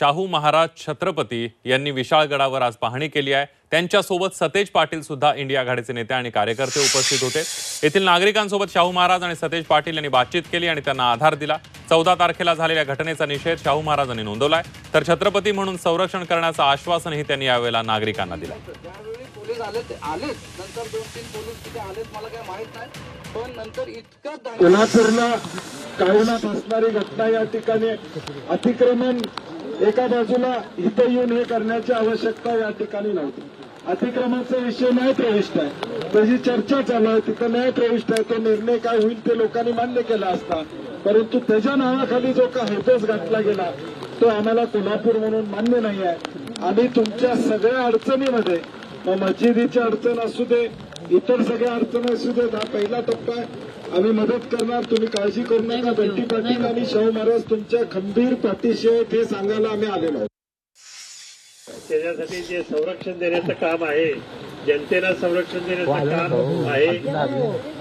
शाहू महाराज छत्रपती यांनी विशाळगडावर आज पाहणी केली आहे. त्यांच्यासोबत सतेज पाटील सुद्धा इंडिया आघाडीचे नेते आणि कार्यकर्ते उपस्थित होते. येथील नागरिकांसोबत शाहू महाराज आणि सतेज पाटील यांनी बातचीत केली आणि त्यांना आधार दिला. चौदा तारखेला झालेल्या घटनेचा निषेध शाहू महाराजांनी नोंदवलाय. तर छत्रपती म्हणून संरक्षण करण्याचं आश्वासनही त्यांनी यावेळेला नागरिकांना दिलं. ज्यावेळी पोलीस आले ते आलेच. नंतर दोन तीन पोलीस तिथे आलेत मला काय माहीत नाही. पण नंतर इतकं दांग- कोल्हापूरला काळोनात असणारी घटना या ठिकाणी अतिक्रमण एका बाजूला इथं येऊन हे करण्याची आवश्यकता या ठिकाणी नव्हती. अतिक्रमाचा विषय नाही प्रविष्ट आहे. त्याची चर्चा चालू आहे तिथं न्याय प्रविष्ट आहे तो निर्णय काय होईल ते लोकांनी मान्य केला असता. परंतु त्याच्या नावाखाली जो का हेतोच घातला गेला तो आम्हाला कोल्हापूर म्हणून मान्य नाही आहे. आणि तुमच्या सगळ्या अडचणीमध्ये मग मशिदीची अडचण असू दे इतर सगळ्या अडचणी असू दे हा पहिला टप्पा आहे. आम्ही मदत करणार तुम्ही काळजी करू नका. बंटी पाटील आणि शाहू महाराज तुमच्या खंबीर पाठीशी आहेत हे सांगायला आम्ही आलेलो आहोत. त्याच्यासाठी जे संरक्षण देण्याचं काम आहे जनतेला संरक्षण देण्याचं काम आहे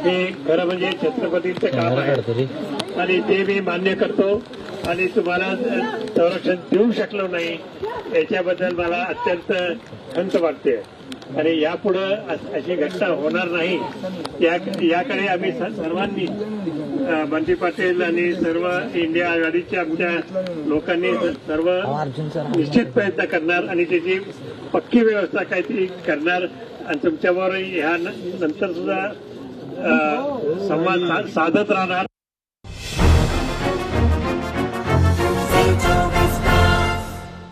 हे खरं म्हणजे छत्रपतींचं काम आहे. आणि ते मी मान्य करतो. आणि तुम्हाला संरक्षण देऊ शकलो नाही याच्याबद्दल मला अत्यंत खंत वाटते. आणि यापुढे अशी घटना होणार नाही. या याकडे आम्ही सर्वांनी बंटी पाटील आणि सर्व इंडिया आघाडीच्या आमच्या लोकांनी सर्व निश्चित प्रयत्न करणार आणि त्याची पक्की व्यवस्था काहीतरी करणार. आणि तुमच्याबरोबर ह्या नंतर सुद्धा संवाद साधत राहणार.